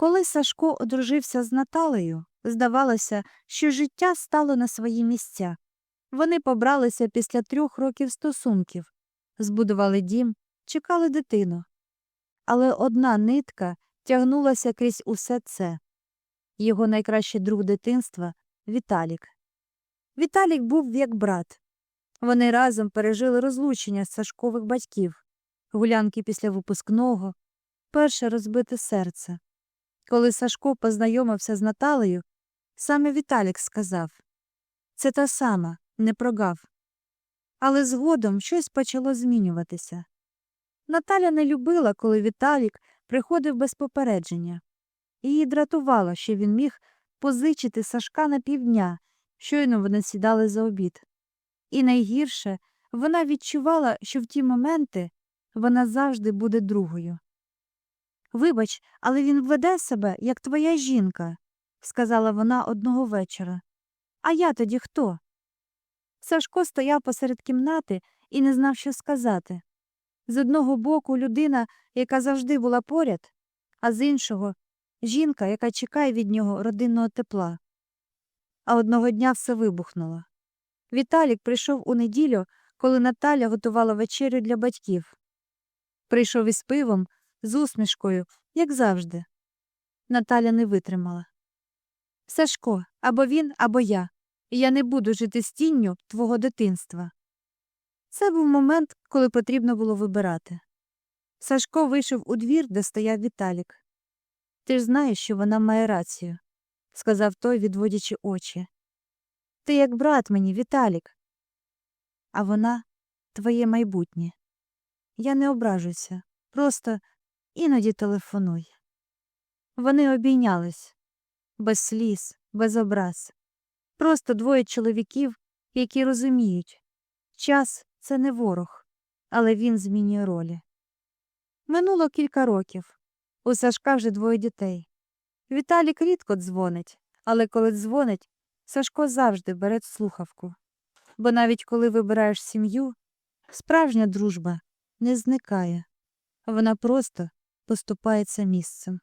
Коли Сашко одружився з Наталею, здавалося, що життя стало на свої місця. Вони побралися після трьох років стосунків, збудували дім, чекали дитину. Але одна нитка тягнулася крізь усе це. Його найкращий друг дитинства Віталік. Віталік був як брат. Вони разом пережили розлучення Сашкових батьків, гулянки після випускного, перше розбите серце. Коли Сашко познайомився з Наталею, саме Віталік сказав це та сама, не прогав. Але згодом щось почало змінюватися. Наталя не любила, коли Віталік приходив без попередження. Її дратувало, що він міг позичити Сашка на півдня, щойно вони сідали за обід. І найгірше, вона відчувала, що в ті моменти вона завжди буде другою. Вибач, але він веде себе, як твоя жінка, сказала вона одного вечора. А я тоді хто? Сашко стояв посеред кімнати і не знав, що сказати. З одного боку людина, яка завжди була поряд, а з іншого жінка, яка чекає від нього родинного тепла. А одного дня все вибухнуло. Віталік прийшов у неділю, коли Наталя готувала вечерю для батьків. Прийшов із пивом, з усмішкою, як завжди. Наталя не витримала. Сашко, або він, або я. Я не буду жити з тінню твого дитинства. Це був момент, коли потрібно було вибирати. Сашко вийшов у двір, де стояв Віталік. Ти ж знаєш, що вона має рацію, сказав той, відводячи очі. Ти як брат мені, Віталік. А вона твоє майбутнє. Я не ображуся, просто іноді телефонуй. Вони обійнялись без сліз, без образ. Просто двоє чоловіків, які розуміють час це не ворог, але він змінює ролі. Минуло кілька років. У Сашка вже двоє дітей. Віталік рідко дзвонить, але коли дзвонить, Сашко завжди бере слухавку. Бо навіть коли вибираєш сім'ю, справжня дружба не зникає, вона просто поступається місцем.